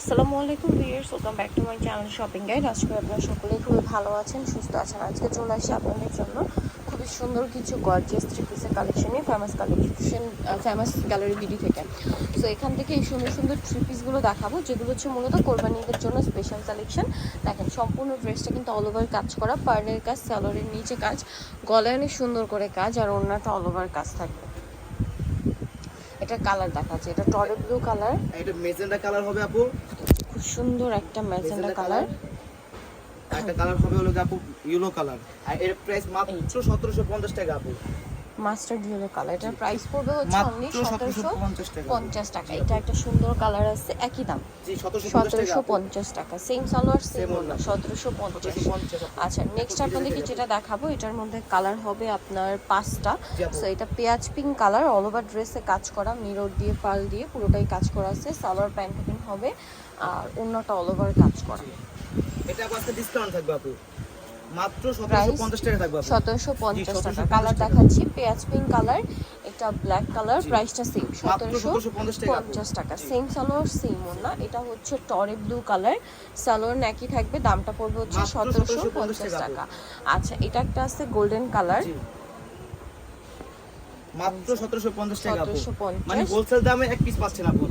আসসালামু আলাইকুম viewers, welcome back to my channel shopping guide. আজকে আপনারা সকলেই খুবই ভালো আছেন, সুস্থ আছেন। আজকে চলে আসি আপনাদের জন্য খুবই সুন্দর কিছু গর্জিয়াস থ্রি পিসের কালেকশনে famous collection famous gallery BD থেকে। সো এখান থেকে এই সুন্দর সুন্দর থ্রি পিসগুলো দেখাবো, যেগুলো হচ্ছে মূলত কোরবানিদের জন্য স্পেশাল কালেকশন দেখেন, সম্পূর্ণ ড্রেসটা কিন্তু অল ওভার কাজ করা পার্লের কাজ স্যালোরের নিচে কাজ, গলায় অনেক সুন্দর করে কাজ, আর অন্যটা অল ওভার কাজ থাকবে। এটা কালার দেখাচ্ছে এটা টরে ব্লু কালার এটা মেজেন্ডা কালার হবে আপু। খুব সুন্দর একটা মেজেন্ডা কালার একটা কালার হবে হলো আপু ইয়েলো কালার আর এর প্রাইস মাত্র সতেরোশো পঞ্চাশ টাকা আপু। Mustard yellow colour. এটার প্রাইস পড়বে হচ্ছে অনলি সতেরোশো পঞ্চাশ টাকা এটা একটা সুন্দর কালার আছে একই দাম। সতেরোশো পঞ্চাশ টাকা। সেম সালোয়ার সেম ওনা সতেরোশো পঞ্চাশ। আচ্ছা নেক্সট আপনাদেরকে যেটা দেখাবো এটার মধ্যে কালার হবে আপনার পাঁচটা। সো এটা পেঁয়াজ পিঙ্ক কালার অল ওভার ড্রেসে কাজ করা মিরর দিয়ে পাল দিয়ে পুরোটাই কাজ করা আছে। সালোয়ার প্যান্ট হবে আর অন্যটা অল ওভার কাজ করা। এটা ডিসকাউন্ট থাকবে আপু মাত্র সতেরোশো Price? পঞ্চাশ টাকা থাকবে আপু সতেরোশো পঞ্চাশ জি, টাকা। কালার দেখাচ্ছি পেঁয়াজ পিঙ্ক কালার এটা ব্ল্যাক কালার প্রাইসটা সেম মাত্র 1750 টাকা। সেম সালোয়ার সেম ওনা এটা হচ্ছে টরে ব্লু কালার সালোয়ার নাকি থাকবে দামটা পড়বে হচ্ছে সতেরোশো 1750 পঞ্চাশ টাকা। আচ্ছা এটা একটা আছে গোল্ডেন কালার মাত্র সতেরোশো পঞ্চাশ টাকা আপু। 1750 মানে হোলসেল দামে এক পিস পাচ্ছেন আপু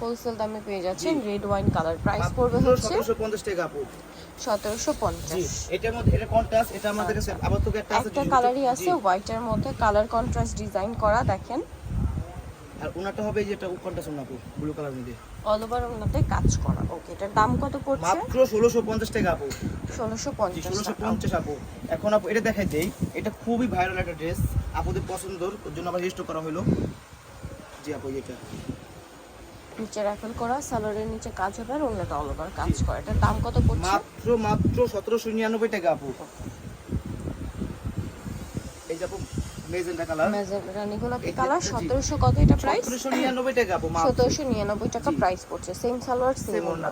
হোলসেল দামে পেয়ে যাচ্ছেন রেড ওয়াইন কালার প্রাইস পড়বে হচ্ছে সতেরোশো পঞ্চাশ টাকা আপু। সতেরোশো জি পঞ্চাশ এটার মধ্যে এটা কন্ট্রাস্ট এটা আমাদের কাছে আবার তোকে একটা আছে একটা কালারই। আছে হোয়াইটের মধ্যে কালার কন্ট্রাস্ট ডিজাইন করা দেখেন। আর ওনাটা হবে যেটা কন্ট্রাস্ট আপু ব্লু কালার মধ্যে। অল ওভার ওনাতে কাজ করা। ওকে এটার দাম কত পড়ছে? মাত্র ষোলোশো পঞ্চাশ টাকা আপু। ষোলোশো জি পঞ্চাশ ষোলোশো টাকা পঞ্চাশ আপু। এখন আপু এটা দেখাই দেই এটা খুবই ভাইরাল একটা ড্রেস আপুদের পছন্দর ওর জন্য আবার রেজিস্টার করা হলো জি আপু এটা। নিচে র্যাফেল করা সালোয়ারের নিচে কাজ হবে আর অন্যটা অল ওভার কাজ করা। এটার দাম কত পড়ছে? মাত্র মাত্র সতেরোশো নিরানব্বই টাকা আপু। এই যে আপু মেজেন্টা কালার রানী গোলাপি কালার জি। সতেরোশো কত এটা প্রাইস সতেরোশো নিরানব্বই টাকা আপু প্রাইস পড়ছে। সেম সালোয়ার সেম Same ওড়না।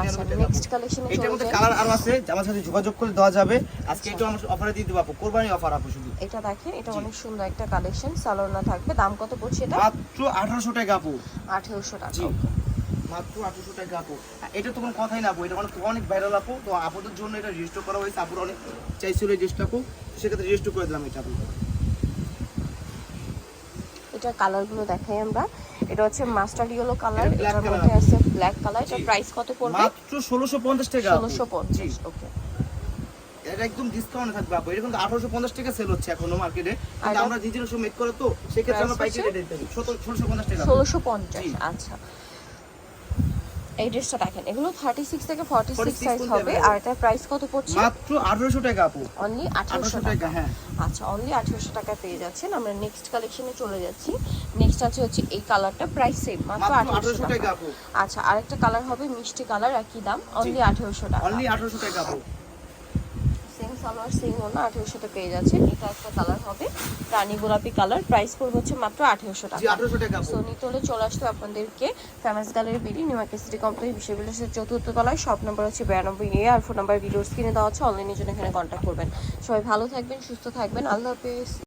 আচ্ছা নেক্সট কালেকশনে এটার মধ্যে কালার আরও আছে আমার সাথে যোগাযোগ করে দেওয়া যাবে। আজকে একটু আমার অফারে দিয়ে দেবো আপু। কোরবানি অফার আপু শুধু। এটা দেখেন এটা অনেক সুন্দর একটা কালেকশন সালোয়ার না থাকবে। দাম কত পড়ছে এটা? মাত্র আঠারোশো টাকা আপু। আঠেরোশো টাকা মাত্র আঠারোশো টাকা আপু। এটা তো কোনো কথাই না আপু এটা অনেক অনেক ভাইরাল আপু। তো আপুদের জন্য এটা রেজিস্টার করা হয়েছে আপুর অনেক চাইছিল আপু। সেক্ষেত্রে রেজিস্টার করে দিলাম এটা আপু। এটার কালারগুলো দেখাই আমরা এটা হচ্ছে মাস্টার্ড ইয়েলো কালার এটা এটার মধ্যে আছে। ব্ল্যাক কালার এটার প্রাইস কত পড়বে মাত্র ষোলোশো পঞ্চাশ টাকা আপু। ষোলোশো পঞ্চাশ জি। ওকে এটা একদম ডিসকাউন্ট থাকবে আপু এটা কিন্তু আঠারোশো পঞ্চাশ টাকা সেল হচ্ছে এখনও মার্কেটে কিন্তু এটা- আমরা নিজের মেক করে তো সেক্ষেত্রে আমরা পাইকারি রেট দিই ষোলোশো পঞ্চাশ টাকা আপু। ষোলোশো পঞ্চাশ জি। আচ্ছা এই ড্রেসটা দেখেন এগুলো থার্টি সিক্স থেকে ফর্টি সিক্স 46 সাইজ হবে। আর এটার প্রাইস কত পড়ছে? মাত্র আঠারোশো টাকা আপু। অনলি আঠারোশো আঠারোশো টাকা। টাকা হ্যাঁ। আচ্ছা অনলি আঠারোশো টাকা পেয়ে যাচ্ছেন। আমরা নেক্সট কালেকশনে চলে যাচ্ছি। নেক্সট আছে হচ্ছে এই কালারটা প্রাইস সেম মাত্র মাত্র আঠারোশো আঠারোশো টাকা। টাকা আপু। আচ্ছা আরেকটা কালার হবে মিষ্টি কালার একই দাম অনলি আঠারোশো টাকা। অনলি আঠারোশো টাকা আপু। সালোয়ার সেম ওনা আঠেরোশোতে পেয়ে যাচ্ছেন। এটা একটা কালার হবে। রানী গোলাপি কালার। প্রাইস পড়বে হচ্ছে মাত্র আঠেরোশো টাকা। আঠারোশো সো নিতলে চলে আসতো আপনাদেরকে famous gallery BD new market city complex বিশ্ববিদ্যালয়ের চতুর্থ তলায়। শপ নাম্বার হচ্ছে বিরানব্বই এ আর ফোন নাম্বার ভিডিওস স্ক্রিনে দেওয়া হচ্ছে অনলাইনের জন্য এখানে কন্ট্যাক্ট করবেন। সবাই ভালো থাকবেন সুস্থ থাকবেন। আল্লাহ হাফিজ।